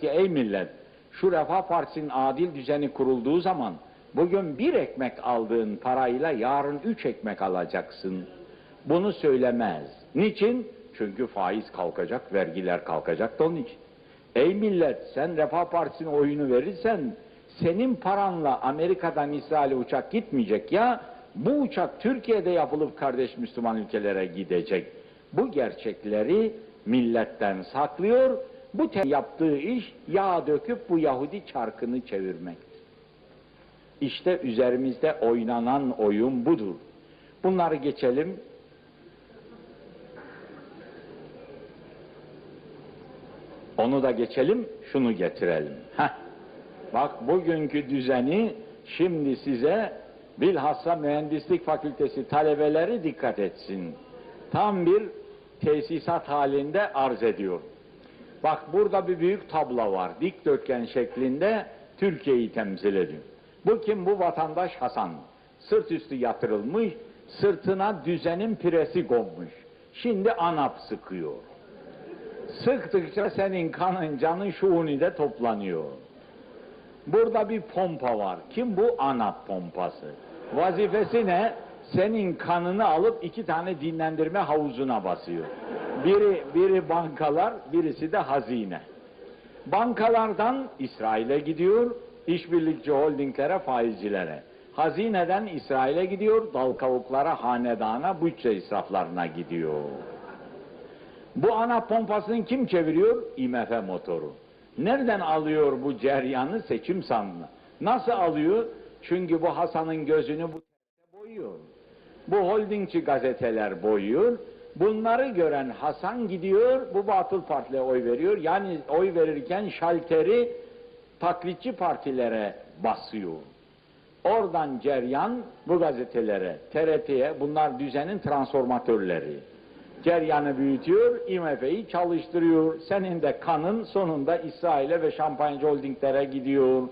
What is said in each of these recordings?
ki ey millet şu Refah Partisi'nin adil düzeni kurulduğu zaman bugün bir ekmek aldığın parayla yarın üç ekmek alacaksın. Bunu söylemez. Niçin? Çünkü faiz kalkacak, vergiler kalkacak da onun için. Ey millet sen Refah Partisi'ne oyunu verirsen senin paranla Amerika'dan İsrail'e uçak gitmeyecek ya bu uçak Türkiye'de yapılıp kardeş Müslüman ülkelere gidecek. Bu gerçekleri milletten saklıyor. Bu yaptığı iş yağ döküp bu Yahudi çarkını çevirmektir. İşte üzerimizde oynanan oyun budur. Bunları geçelim. Onu da geçelim, şunu getirelim. Heh. Bak bugünkü düzeni şimdi size bilhassa mühendislik fakültesi talebeleri dikkat etsin. Tam bir tesisat halinde arz ediyor. Bak burada bir büyük tablo var. Dikdörtgen şeklinde Türkiye'yi temsil ediyor. Bu kim? Bu vatandaş Hasan. Sırt üstü yatırılmış, sırtına düzenin piresi konmuş. Şimdi anap sıkıyor. Sıktıkça senin kanın canın şuunide toplanıyor. Burada bir pompa var. Kim bu? Anap pompası. Vazifesi ne? Senin kanını alıp iki tane dinlendirme havuzuna basıyor. Biri, biri bankalar, birisi de hazine. Bankalardan İsrail'e gidiyor, işbirlikçi holdinglere, faizcilere. Hazineden İsrail'e gidiyor, dal kavuklara, hanedana, bütçe israflarına gidiyor. Bu ana pompasını kim çeviriyor? IMF motoru. Nereden alıyor bu ceryanı? Seçim sandığı. Nasıl alıyor? Çünkü bu Hasan'ın gözünü bu boyuyor. Bu holdingçi gazeteler boyuyor. Bunları gören Hasan gidiyor, bu batıl partiye oy veriyor. Yani oy verirken şalteri taklitçi partilere basıyor. Oradan ceryan bu gazetelere, TRT'ye, bunlar düzenin transformatörleri. Ceryanı büyütüyor, IMF'yi çalıştırıyor. Senin de kanın sonunda İsrail'e ve şampanyacı holdinglere gidiyor.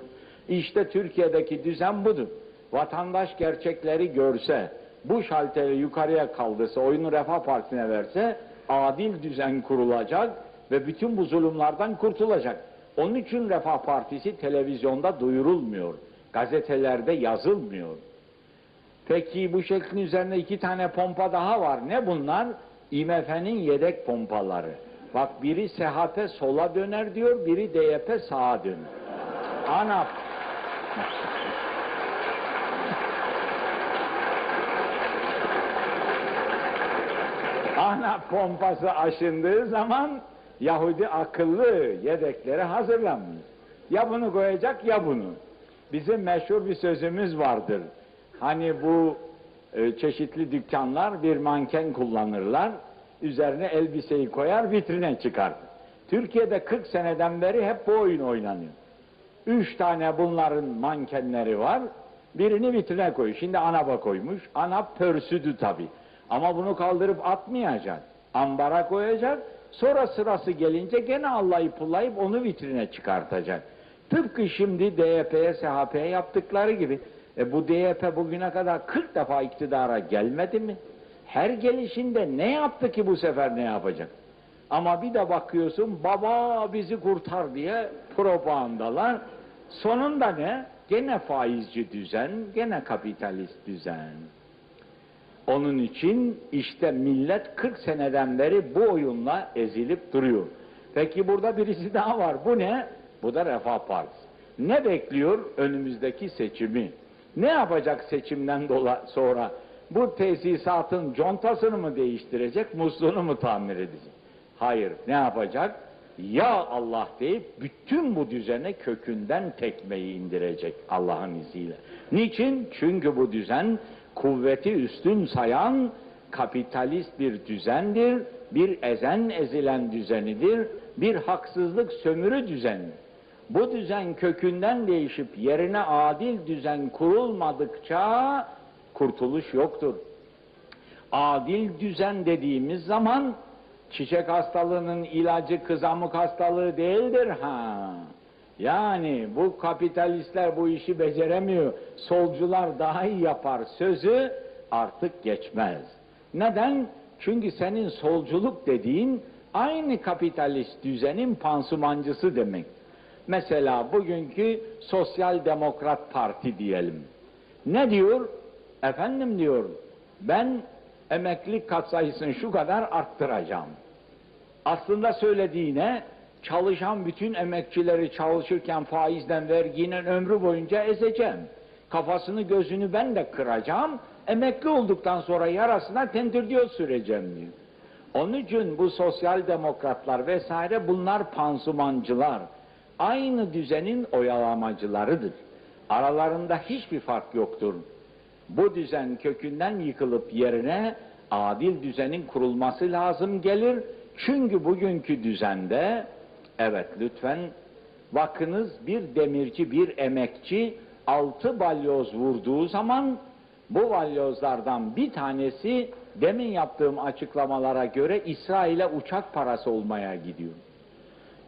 İşte Türkiye'deki düzen budur. Vatandaş gerçekleri görse, bu şalteri yukarıya kaldırsa, oyunu Refah Partisi'ne verse, adil düzen kurulacak ve bütün bu zulümlerden kurtulacak. Onun için Refah Partisi televizyonda duyurulmuyor, gazetelerde yazılmıyor. Peki bu şeklin üzerine iki tane pompa daha var. Ne bunlar? IMF'nin yedek pompaları. Bak biri SHP sola döner diyor, biri DYP sağa döner. Ana ana pompası aşındığı zaman Yahudi akıllı yedekleri hazırlanmış. Ya bunu koyacak ya bunu. Bizim meşhur bir sözümüz vardır. Hani bu e, çeşitli dükkanlar bir manken kullanırlar. Üzerine elbiseyi koyar vitrine çıkar. Türkiye'de 40 seneden beri hep bu oyun oynanıyor. Üç tane bunların mankenleri var. Birini vitrine koyuyor. Şimdi anaba koymuş. Anap pörsüdü tabi. Ama bunu kaldırıp atmayacak. Ambara koyacak. Sonra sırası gelince gene allayıp pullayıp onu vitrine çıkartacak. Tıpkı şimdi DYP'ye, SHP'ye yaptıkları gibi. E bu DYP bugüne kadar 40 defa iktidara gelmedi mi? Her gelişinde ne yaptı ki bu sefer ne yapacak? Ama bir de bakıyorsun baba bizi kurtar diye propagandalar. Sonunda ne? Gene faizci düzen, gene kapitalist düzen. Onun için işte millet 40 seneden beri bu oyunla ezilip duruyor. Peki burada birisi daha var. Bu ne? Bu da Refah Partisi. Ne bekliyor önümüzdeki seçimi? Ne yapacak seçimden sonra? Bu tesisatın contasını mı değiştirecek, musluğunu mu tamir edecek? Hayır, ne yapacak? Ya Allah deyip bütün bu düzene kökünden tekmeyi indirecek Allah'ın izniyle. Niçin? Çünkü bu düzen kuvveti üstün sayan kapitalist bir düzendir, bir ezen ezilen düzenidir, bir haksızlık sömürü düzeni. Bu düzen kökünden değişip yerine adil düzen kurulmadıkça kurtuluş yoktur. Adil düzen dediğimiz zaman çiçek hastalığının ilacı kızamık hastalığı değildir ha. Yani bu kapitalistler bu işi beceremiyor. Solcular daha iyi yapar sözü artık geçmez. Neden? Çünkü senin solculuk dediğin aynı kapitalist düzenin pansumancısı demek. Mesela bugünkü Sosyal Demokrat Parti diyelim. Ne diyor? Efendim diyor, ben emeklilik katsayısını şu kadar arttıracağım. Aslında söylediğine çalışan bütün emekçileri çalışırken faizden verginin ömrü boyunca ezeceğim. Kafasını gözünü ben de kıracağım. Emekli olduktan sonra yarasına tendirdiyot süreceğim diyor. Onun için bu sosyal demokratlar vesaire bunlar pansumancılar. Aynı düzenin oyalamacılarıdır. Aralarında hiçbir fark yoktur. Bu düzen kökünden yıkılıp yerine adil düzenin kurulması lazım gelir. Çünkü bugünkü düzende evet lütfen bakınız bir demirci bir emekçi altı balyoz vurduğu zaman bu balyozlardan bir tanesi demin yaptığım açıklamalara göre İsrail'e uçak parası olmaya gidiyor.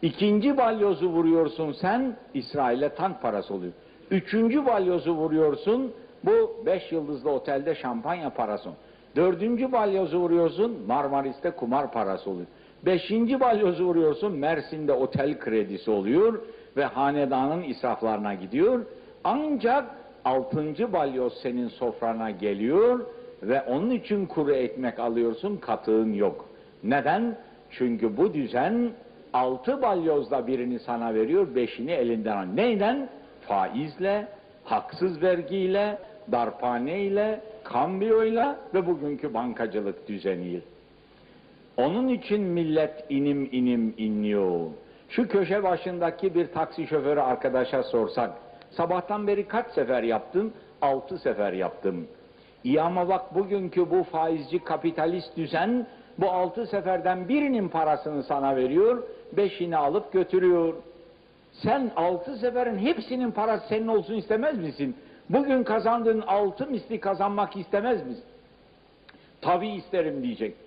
İkinci balyozu vuruyorsun sen, İsrail'e tank parası oluyor. Üçüncü balyozu vuruyorsun, bu beş yıldızlı otelde şampanya parası. Dördüncü balyozu vuruyorsun, Marmaris'te kumar parası oluyor. Beşinci balyozu vuruyorsun, Mersin'de otel kredisi oluyor ve hanedanın israflarına gidiyor. Ancak altıncı balyoz senin sofrana geliyor ve onun için kuru ekmek alıyorsun, katığın yok. Neden? Çünkü bu düzen altı balyozda birini sana veriyor, beşini elinden al. Neyden? Faizle, haksız vergiyle, darphaneyle, kambiyoyla ve bugünkü bankacılık düzeniyle. Onun için millet inim inim inliyor. Şu köşe başındaki bir taksi şoförü arkadaşa sorsak, sabahtan beri kaç sefer yaptın? Altı sefer yaptım. İyi ama bak bugünkü bu faizci kapitalist düzen bu altı seferden birinin parasını sana veriyor, beşini alıp götürüyor. Sen altı seferin hepsinin parası senin olsun istemez misin? Bugün kazandığın altı misli kazanmak istemez misin? Tabii isterim diyecek.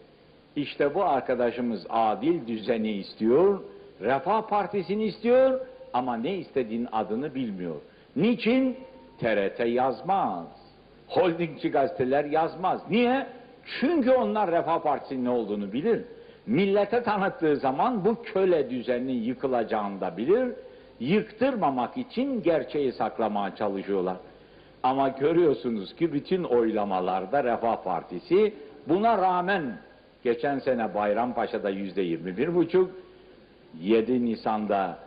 İşte bu arkadaşımız adil düzeni istiyor, Refah Partisi'ni istiyor ama ne istediğin adını bilmiyor. Niçin? TRT yazmaz. Holdingçi gazeteler yazmaz. Niye? Çünkü onlar Refah Partisi'nin ne olduğunu bilir. Millete tanıttığı zaman bu köle düzeninin yıkılacağını da bilir. Yıktırmamak için gerçeği saklamaya çalışıyorlar. Ama görüyorsunuz ki bütün oylamalarda Refah Partisi buna rağmen geçen sene Bayrampaşa'da yüzde yirmi bir buçuk, 7 Nisan'da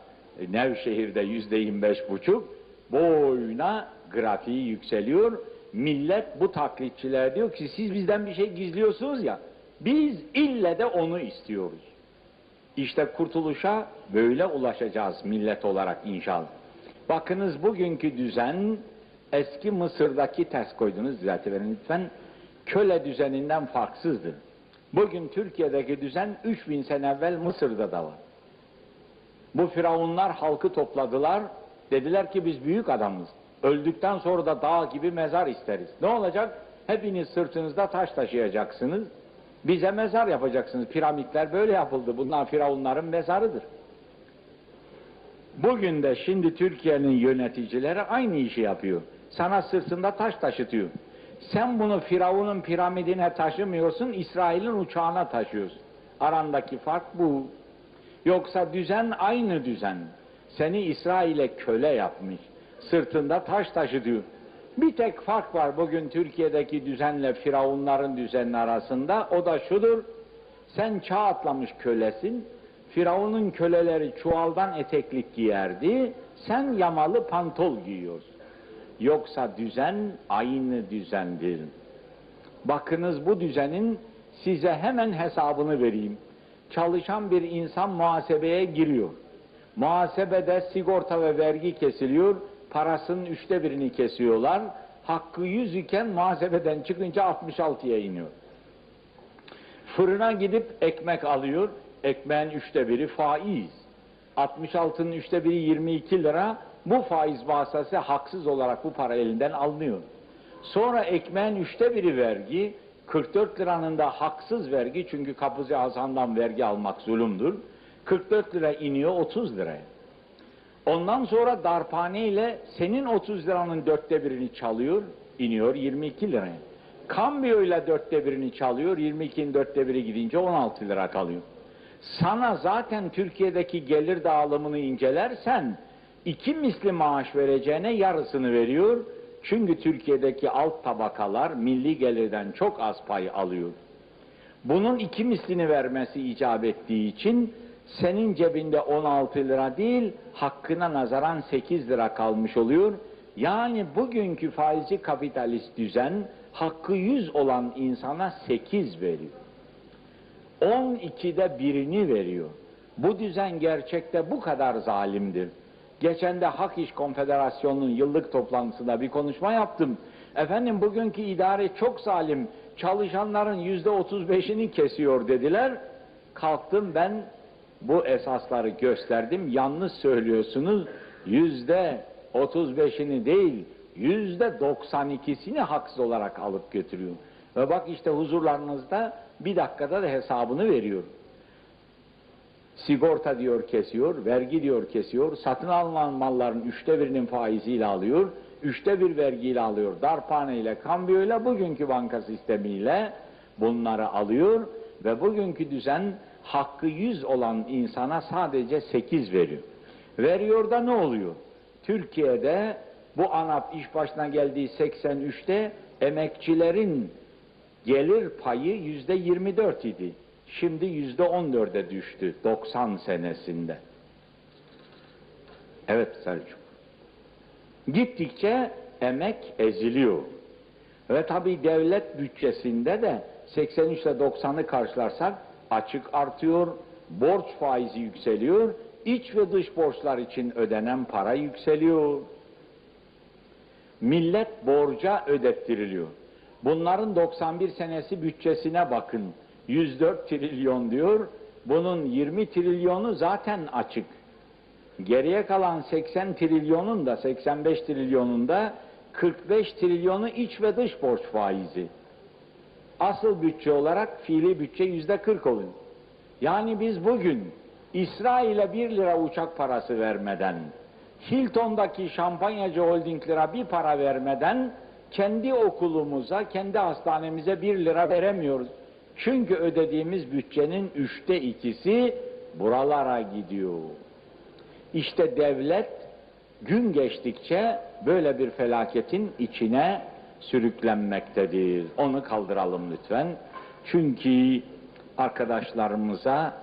Nevşehir'de yüzde yirmi beş buçuk, boyuna grafiği yükseliyor. Millet bu taklitçiler diyor ki siz bizden bir şey gizliyorsunuz ya, biz ille de onu istiyoruz. İşte kurtuluşa böyle ulaşacağız millet olarak inşallah. Bakınız bugünkü düzen eski Mısır'daki ters koydunuz düzeltiverin lütfen. Köle düzeninden farksızdır. Bugün Türkiye'deki düzen 3000 sene evvel Mısır'da da var. Bu firavunlar halkı topladılar. Dediler ki biz büyük adamız. Öldükten sonra da dağ gibi mezar isteriz. Ne olacak? Hepiniz sırtınızda taş taşıyacaksınız. Bize mezar yapacaksınız. Piramitler böyle yapıldı. Bunlar firavunların mezarıdır. Bugün de şimdi Türkiye'nin yöneticileri aynı işi yapıyor. Sana sırtında taş taşıtıyor. Sen bunu Firavun'un piramidine taşımıyorsun, İsrail'in uçağına taşıyorsun. Arandaki fark bu. Yoksa düzen aynı düzen. Seni İsrail'e köle yapmış. Sırtında taş taşıtıyor. Bir tek fark var bugün Türkiye'deki düzenle Firavunların düzeninin arasında. O da şudur. Sen çağ atlamış kölesin. Firavun'un köleleri çuvaldan eteklik giyerdi. Sen yamalı pantol giyiyorsun. Yoksa düzen aynı düzendir. Bakınız bu düzenin size hemen hesabını vereyim. Çalışan bir insan muhasebeye giriyor. Muhasebede sigorta ve vergi kesiliyor. Parasının üçte birini kesiyorlar. Hakkı yüz iken muhasebeden çıkınca 66'ya iniyor. Fırına gidip ekmek alıyor. Ekmeğin üçte biri faiz. 66'nın üçte biri 22 lira. Bu faiz vasıtası haksız olarak bu para elinden alınıyor. Sonra ekmeğin üçte biri vergi, 44 liranın da haksız vergi çünkü kapıcı Hasan'dan vergi almak zulümdür. 44 lira iniyor 30 liraya. Ondan sonra darphane ile senin 30 liranın dörtte birini çalıyor, iniyor 22 liraya. Kambiyo ile dörtte birini çalıyor, 22'nin dörtte biri gidince 16 lira kalıyor. Sana zaten Türkiye'deki gelir dağılımını incelersen iki misli maaş vereceğine yarısını veriyor. Çünkü Türkiye'deki alt tabakalar milli gelirden çok az pay alıyor. Bunun iki mislini vermesi icap ettiği için senin cebinde 16 lira değil, hakkına nazaran 8 lira kalmış oluyor. Yani bugünkü faizci kapitalist düzen hakkı 100 olan insana 8 veriyor. 12'de birini veriyor. Bu düzen gerçekte bu kadar zalimdir. Geçen de Hak İş Konfederasyonu'nun yıllık toplantısında bir konuşma yaptım. Efendim bugünkü idare çok zalim, çalışanların yüzde otuz beşini kesiyor dediler. Kalktım ben bu esasları gösterdim. Yanlış söylüyorsunuz. Yüzde otuz beşini değil, yüzde doksan ikisini haksız olarak alıp götürüyor. Ve bak işte huzurlarınızda bir dakikada da hesabını veriyor. Sigorta diyor kesiyor, vergi diyor kesiyor, satın alınan malların üçte birinin faiziyle alıyor, üçte bir vergiyle alıyor, darphane ile, kambiyoyla, bugünkü banka sistemiyle bunları alıyor ve bugünkü düzen hakkı yüz olan insana sadece sekiz veriyor. Veriyor da ne oluyor? Türkiye'de bu ANAP iş başına geldiği 83'te emekçilerin gelir payı yüzde 24 idi. Şimdi yüzde 14'e düştü 90 senesinde. Evet Selçuk. Gittikçe emek eziliyor. Ve tabi devlet bütçesinde de 83 ile 90'ı karşılarsak açık artıyor, borç faizi yükseliyor, iç ve dış borçlar için ödenen para yükseliyor. Millet borca ödettiriliyor. Bunların 91 senesi bütçesine bakın. 104 trilyon diyor. Bunun 20 trilyonu zaten açık. Geriye kalan 80 trilyonun da 85 trilyonun da 45 trilyonu iç ve dış borç faizi. Asıl bütçe olarak fiili bütçe yüzde 40 oluyor. Yani biz bugün İsrail'e 1 lira uçak parası vermeden, Hilton'daki şampanyacı holdinglere bir para vermeden kendi okulumuza, kendi hastanemize 1 lira veremiyoruz. Çünkü ödediğimiz bütçenin üçte ikisi buralara gidiyor. İşte devlet gün geçtikçe böyle bir felaketin içine sürüklenmektedir. Onu kaldıralım lütfen. Çünkü arkadaşlarımıza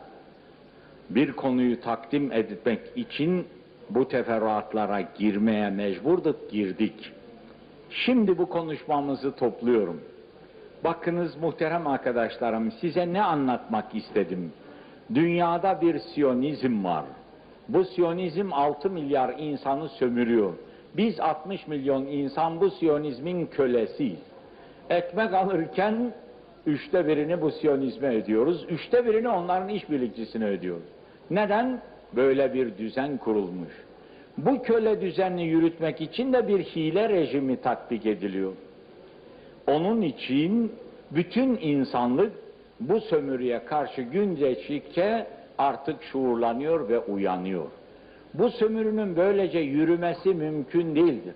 bir konuyu takdim etmek için bu teferruatlara girmeye mecburduk, girdik. Şimdi bu konuşmamızı topluyorum. Bakınız muhterem arkadaşlarım size ne anlatmak istedim? Dünyada bir siyonizm var. Bu siyonizm 6 milyar insanı sömürüyor. Biz 60 milyon insan bu siyonizmin kölesiyiz. Ekmek alırken üçte birini bu siyonizme ödüyoruz. Üçte birini onların işbirlikçisine ödüyoruz. Neden? Böyle bir düzen kurulmuş. Bu köle düzenini yürütmek için de bir hile rejimi tatbik ediliyor. Onun için bütün insanlık bu sömürüye karşı gün geçtikçe artık şuurlanıyor ve uyanıyor. Bu sömürünün böylece yürümesi mümkün değildir.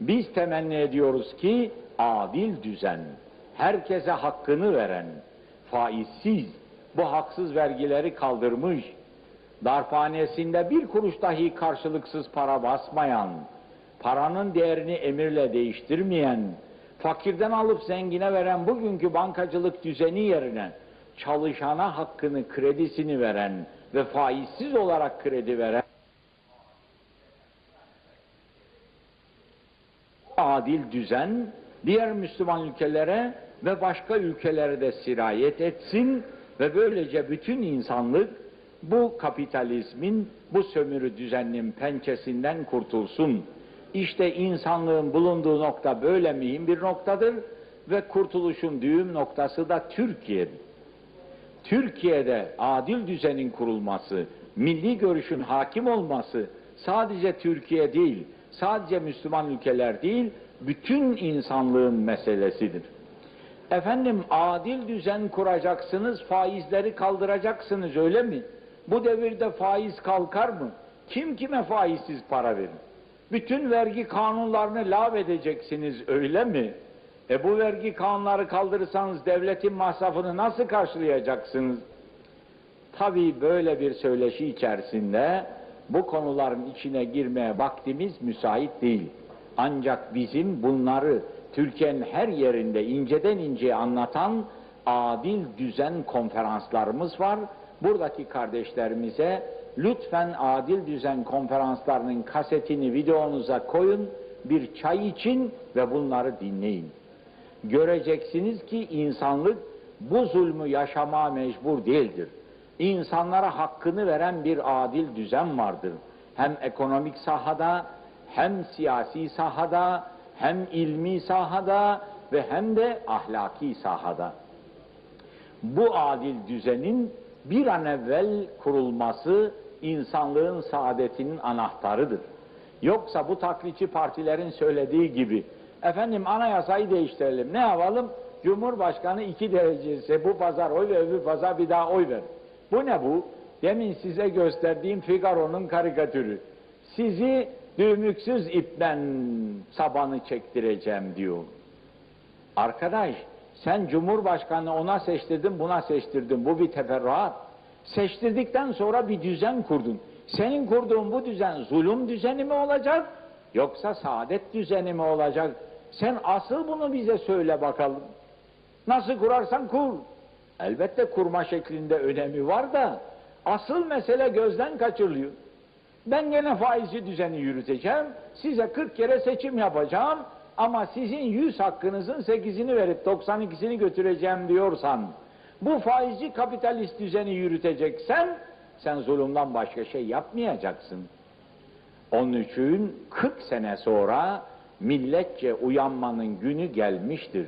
Biz temenni ediyoruz ki adil düzen, herkese hakkını veren, faizsiz, bu haksız vergileri kaldırmış, darphanesinde bir kuruş dahi karşılıksız para basmayan, paranın değerini emirle değiştirmeyen, fakirden alıp zengine veren bugünkü bankacılık düzeni yerine çalışana hakkını, kredisini veren ve faizsiz olarak kredi veren adil düzen diğer Müslüman ülkelere ve başka ülkelere de sirayet etsin ve böylece bütün insanlık bu kapitalizmin, bu sömürü düzeninin pençesinden kurtulsun. İşte insanlığın bulunduğu nokta böyle mühim bir noktadır ve kurtuluşun düğüm noktası da Türkiye'dir. Türkiye'de adil düzenin kurulması, milli görüşün hakim olması sadece Türkiye değil, sadece Müslüman ülkeler değil, bütün insanlığın meselesidir. Efendim adil düzen kuracaksınız, faizleri kaldıracaksınız öyle mi? Bu devirde faiz kalkar mı? Kim kime faizsiz para verir? Bütün vergi kanunlarını lav edeceksiniz öyle mi? E bu vergi kanunları kaldırırsanız devletin masrafını nasıl karşılayacaksınız? Tabii böyle bir söyleşi içerisinde Bu konuların içine girmeye vaktimiz müsait değil. Ancak bizim bunları Türkiye'nin her yerinde inceden inceye anlatan adil düzen konferanslarımız var. Buradaki kardeşlerimize lütfen adil düzen konferanslarının kasetini videonuza koyun, bir çay için ve bunları dinleyin. Göreceksiniz ki insanlık bu zulmü yaşamaya mecbur değildir. İnsanlara hakkını veren bir adil düzen vardır. Hem ekonomik sahada, hem siyasi sahada, hem ilmi sahada ve hem de ahlaki sahada. Bu adil düzenin bir an evvel kurulması insanlığın saadetinin anahtarıdır. Yoksa bu taklitçi partilerin söylediği gibi efendim anayasayı değiştirelim ne yapalım? Cumhurbaşkanı iki derecesi bu pazar oy ve öbür pazar bir daha oy ver. Bu ne bu? Demin size gösterdiğim Figaro'nun karikatürü. Sizi düğümüksüz ipten sabanı çektireceğim diyor. Arkadaş sen Cumhurbaşkanı ona seçtirdin buna seçtirdin. Bu bir teferruat. Seçtirdikten sonra bir düzen kurdun. Senin kurduğun bu düzen zulüm düzeni mi olacak yoksa saadet düzeni mi olacak? Sen asıl bunu bize söyle bakalım. Nasıl kurarsan kur. Elbette kurma şeklinde önemi var da asıl mesele gözden kaçırılıyor. Ben gene faizci düzeni yürüteceğim. Size 40 kere seçim yapacağım. Ama sizin 100 hakkınızın 8'ini verip 92'sini götüreceğim diyorsan, bu faizci kapitalist düzeni yürüteceksen, sen zulümden başka şey yapmayacaksın. Onun için 40 sene sonra milletçe uyanmanın günü gelmiştir.